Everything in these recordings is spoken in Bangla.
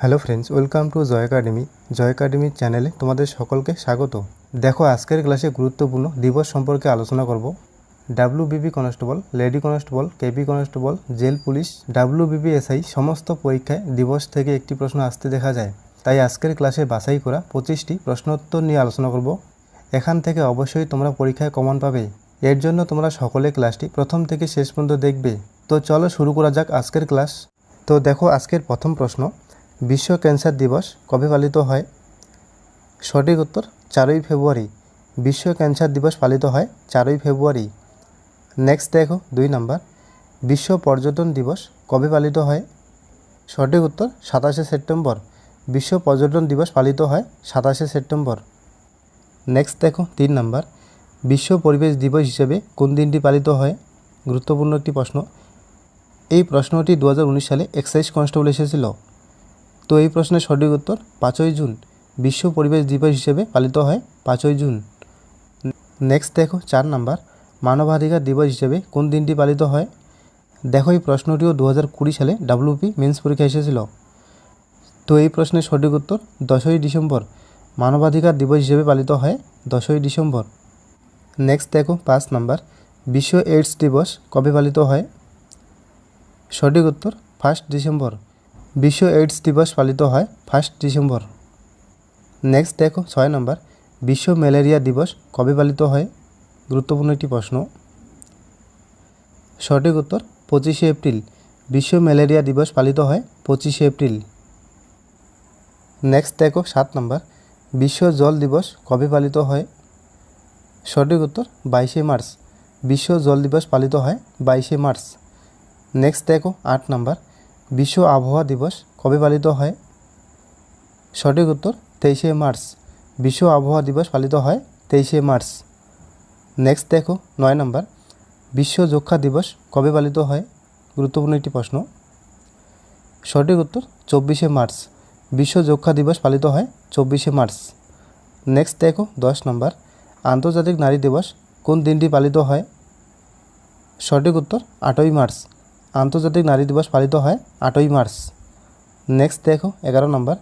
Hello friends, welcome to Joy academy. Joy academy চ্যানেলে তোমাদের সকলকে স্বাগত। দেখো, আজকের ক্লাসে গুরুত্বপূর্ণ দিবস সম্পর্কে আলোচনা করব। WBP constable lady constable KP constable jail police WBP SI সমস্ত পরীক্ষায় দিবস থেকে একটি প্রশ্ন আসতে দেখা যায়। তাই আজকের ক্লাসে বাছাই করা পঁচিশটি প্রশ্নোত্তর নিয়ে আলোচনা করব। এখান থেকে অবশ্যই তোমরা পরীক্ষায় কমন পাবে। এর জন্য তোমরা সকলে ক্লাসটি প্রথম থেকে শেষ পর্যন্ত দেখবে। তো চলো শুরু করা যাক আজকের ক্লাস। তো দেখো, আজকের প্রথম প্রশ্ন। বিশ্ব ক্যান্সার দিবস কবে পালিত হয়? সঠিক উত্তর, চারই ফেব্রুয়ারি। বিশ্ব ক্যান্সার দিবস পালিত হয় চারই ফেব্রুয়ারি। নেক্সট দেখো, দুই নাম্বার। বিশ্ব পর্যটন দিবস কবে পালিত হয়? সঠিক উত্তর, সাতাশে সেপ্টেম্বর। বিশ্ব পর্যটন দিবস পালিত হয় সাতাশে সেপ্টেম্বর। নেক্সট দেখো, তিন নাম্বার। বিশ্ব পরিবেশ দিবস হিসেবে কোন দিনটি পালিত হয়? গুরুত্বপূর্ণ একটি প্রশ্ন। এই প্রশ্নটি দু হাজার উনিশ সালে এক্সাইজ কনস্টেবল এসেছিল। তো এই প্রশ্নের সঠিক উত্তর পাঁচই জুন, বিশ্ব পরিবেশ দিবস হিসেবে পালিত হয় পাঁচই জুন। নেক্সট দেখো, চার নাম্বার, মানবাধিকার দিবস হিসেবে কোন দিনটি পালিত হয়? দেখো, এই প্রশ্নটিও দু হাজার কুড়ি সালে ডাব্লিউপি মেন্স পরীক্ষা এসেছিল। তো এই প্রশ্নের সঠিক উত্তর দশই ডিসেম্বর, মানবাধিকার দিবস হিসেবে পালিত হয় দশই ডিসেম্বর। নেক্সট দেখো, পাঁচ নাম্বার, বিশ্ব এইডস দিবস কবে পালিত হয়? সঠিক উত্তর ফার্স্ট ডিসেম্বর। বিশ্ব এইডস দিবস পালিত হয় ফার্স্ট ডিসেম্বর। নেক্সট দেখো, ছয় নম্বর। বিশ্ব ম্যালেরিয়া দিবস কবে পালিত হয়? গুরুত্বপূর্ণ একটি প্রশ্ন। সঠিক উত্তর, পঁচিশে এপ্রিল। বিশ্ব ম্যালেরিয়া দিবস পালিত হয় পঁচিশে এপ্রিল। নেক্সট দেখো, সাত নম্বর। বিশ্ব জল দিবস কবে পালিত হয়? সঠিক উত্তর, বাইশে মার্চ। বিশ্ব জল দিবস পালিত হয় বাইশে মার্চ। নেক্সট দেখো, আট নাম্বার। বিশ্ব আবহাওয়া দিবস কবে পালিত হয়? সঠিক উত্তর, তেইশে মার্চ। বিশ্ব আবহাওয়া দিবস পালিত হয় তেইশে মার্চ। নেক্সট দেখো, নয় নম্বর। বিশ্ব যক্ষা দিবস কবে পালিত হয়? গুরুত্বপূর্ণ একটি প্রশ্ন। সঠিক উত্তর, চব্বিশে মার্চ। বিশ্ব যক্ষা দিবস পালিত হয় চব্বিশে মার্চ। নেক্সট দেখো, দশ নম্বর। আন্তর্জাতিক নারী দিবস কোন দিনটি পালিত হয়? সঠিক উত্তর, আটই মার্চ। আন্তর্জাতিক নারী দিবস পালিত হয় আটই মার্চ। নেক্সট দেখো, এগারো নম্বর।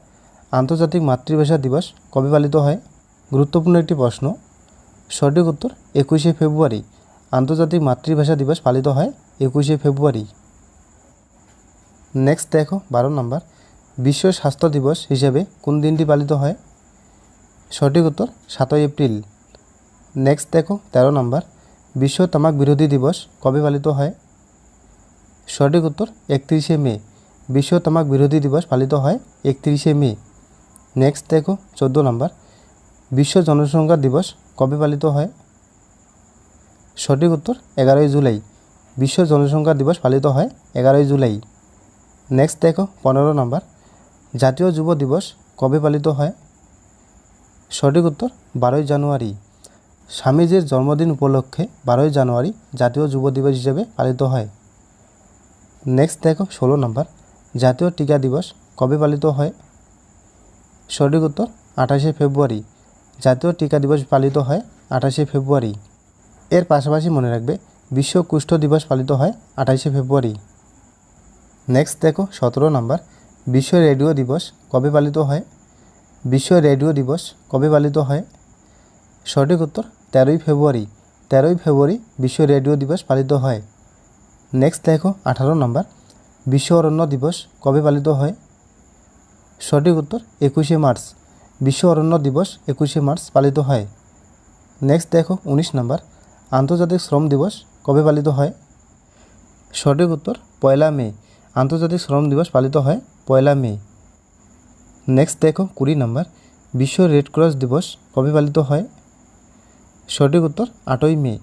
আন্তর্জাতিক মাতৃভাষা দিবস কবে পালিত হয়? গুরুত্বপূর্ণ একটি প্রশ্ন। সঠিক উত্তর একুশে ফেব্রুয়ারি। আন্তর্জাতিক মাতৃভাষা দিবস পালিত হয় একুশে ফেব্রুয়ারি। নেক্সট দেখো, বারো নম্বর। বিশ্ব স্বাস্থ্য দিবস হিসেবে কোন দিনটি পালিত হয়? সঠিক উত্তর সাতই এপ্রিল। নেক্সট দেখো, তেরো নম্বর। বিশ্ব তামাক বিরোধী দিবস কবে পালিত হয়? সঠিক উত্তর, একত্রিশে মে। বিশ্ব তামাক বিরোধী দিবস পালিত হয় একত্রিশে মে। নেক্সট দেখো, চোদ্দ নম্বর। বিশ্ব জনসংখ্যা দিবস কবে পালিত হয়? সঠিক উত্তর, এগারোই জুলাই। বিশ্ব জনসংখ্যা দিবস পালিত হয় এগারোই জুলাই। নেক্সট দেখো, পনেরো নম্বর। জাতীয় যুব দিবস কবে পালিত হয়? সঠিক উত্তর, বারোই জানুয়ারি। স্বামীজির জন্মদিন উপলক্ষে বারোই জানুয়ারি জাতীয় যুব দিবস হিসেবে পালিত হয়। নেক্সট দেখো, ষোলো নম্বর জাতীয় টিকা দিবস কবে পালিত হয়? সঠিক উত্তর, আঠাশে ফেব্রুয়ারি। জাতীয় টিকা দিবস পালিত হয় আঠাশে ফেব্রুয়ারি। এর পাশাপাশি মনে রাখবে, বিশ্ব কুষ্ঠ দিবস পালিত হয় আঠাশে ফেব্রুয়ারি। নেক্সট দেখো, সতেরো নম্বর বিশ্ব রেডিও দিবস কবে পালিত হয়? বিশ্ব রেডিও দিবস কবে পালিত হয়? সঠিক উত্তর, তেরোই ফেব্রুয়ারি। তেরোই ফেব্রুয়ারি বিশ্ব রেডিও দিবস পালিত হয়। নেক্সট দেখো, আঠারো নম্বর বিশ্ব অরণ্য দিবস কবে পালিত হয়? সঠিক উত্তর, একুশে মার্চ। বিশ্ব অরণ্য দিবস একুশে মার্চ পালিত হয়। নেক্সট দেখো, উনিশ নম্বর আন্তর্জাতিক শ্রম দিবস কবে পালিত হয়? সঠিক উত্তর, পয়লা মে। আন্তর্জাতিক শ্রম দিবস পালিত হয় পয়লা মে। নেক্সট দেখো, কুড়ি নম্বর বিশ্ব রেড ক্রস দিবস কবে পালিত হয়? সঠিক উত্তর, আটই মে।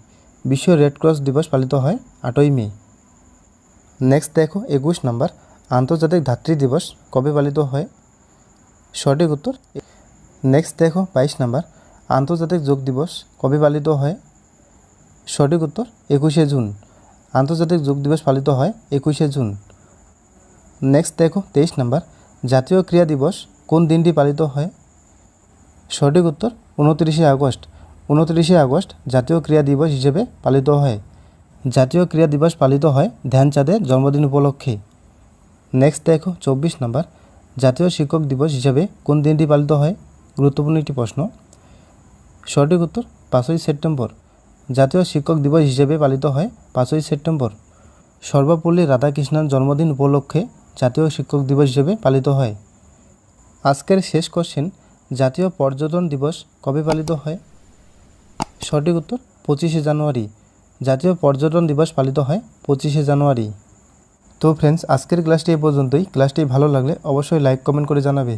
বিশ্ব রেড ক্রস দিবস পালিত হয় আটই মে। নেক্সট দেখো, একুশ নম্বর। আন্তর্জাতিক ধাত্রী দিবস কবে পালিত হয়? সঠিক উত্তর? নেক্সট দেখো, বাইশ নম্বর। আন্তর্জাতিক যোগ দিবস কবে পালিত হয়? সঠিক উত্তর, একুশে জুন। আন্তর্জাতিক যোগ দিবস পালিত হয় একুশে জুন। নেক্সট দেখো, তেইশ নম্বর। জাতীয় ক্রীড়া দিবস কোন দিনটি পালিত হয়? সঠিক উত্তর উনত্রিশে আগস্ট। উনত্রিশে আগস্ট জাতীয় ক্রীড়া দিবস হিসেবে পালিত হয়। জাতীয় ক্রীড়া দিবস পালিত হয় ধ্যানচাঁদের জন্মদিন উপলক্ষে। নেক্সট দেখো, চব্বিশ নম্বর। জাতীয় শিক্ষক দিবস হিসাবে কোন দিনটি পালিত হয়? গুরুত্বপূর্ণ একটি প্রশ্ন। সঠিক উত্তর, পাঁচই সেপ্টেম্বর। জাতীয় শিক্ষক দিবস হিসেবে পালিত হয় পাঁচই সেপ্টেম্বর। সর্বপল্লী রাধাকৃষ্ণন জন্মদিন উপলক্ষে জাতীয় শিক্ষক দিবস হিসেবে পালিত হয়। আজকের শেষ কোশ্চেন জাতীয় পর্যটন দিবস কবে পালিত হয়? সঠিক উত্তর, পঁচিশে জানুয়ারি। জাতীয় পর্যটন দিবস পালিত হয় পঁচিশে জানুয়ারি। তো ফ্রেন্ডস আজকের ক্লাসটি এ পর্যন্তই। ক্লাসটি ভালো লাগলে অবশ্যই লাইক কমেন্ট করে জানাবে।